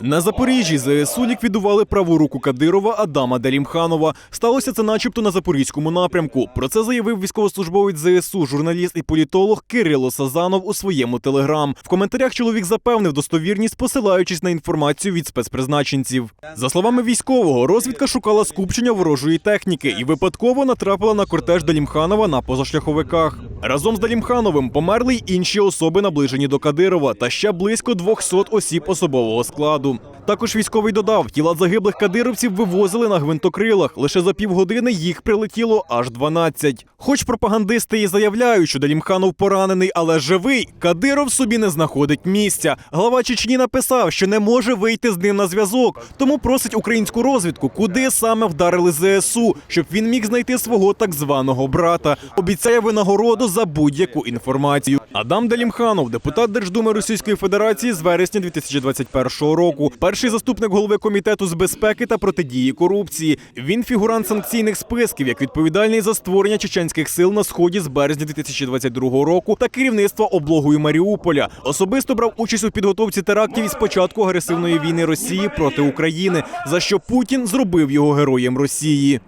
На Запоріжжі ЗСУ ліквідували праву руку Кадирова Адама Делімханова. Сталося це, начебто, на запорізькому напрямку. Про це заявив військовослужбовець ЗСУ, журналіст і політолог Кирило Сазанов у своєму телеграм. В коментарях чоловік запевнив достовірність, посилаючись на інформацію від спецпризначенців. За словами військового, розвідка шукала скупчення ворожої техніки і випадково натрапила на кортеж Далімханова на позашляховиках. Разом з Далімхановим померли й інші особи, наближені до Кадирова, та ще близько 200 осіб особового складу. Також військовий додав, тіла загиблих кадировців вивозили на гвинтокрилах. Лише за півгодини їх прилетіло аж 12. Хоч пропагандисти і заявляють, що Далімханов поранений, але живий, Кадиров собі не знаходить місця. Глава Чечні написав, що не може вийти з ним на зв'язок, тому просить українську розвідку, куди саме вдарили ЗСУ, щоб він міг знайти свого так званого брата. Обіцяє винагороду за будь-яку інформацію. Адам Далімханов, депутат Держдуми Російської Федерації з вересня 2021 року. Перший заступник голови комітету з безпеки та протидії корупції. Він фігурант санкційних списків, як відповідальний за створення чеченських сил на сході з березня 2022 року та керівництва облогою Маріуполя. Особисто брав участь у підготовці терактів із початку агресивної війни Росії проти України, за що Путін зробив його героєм Росії.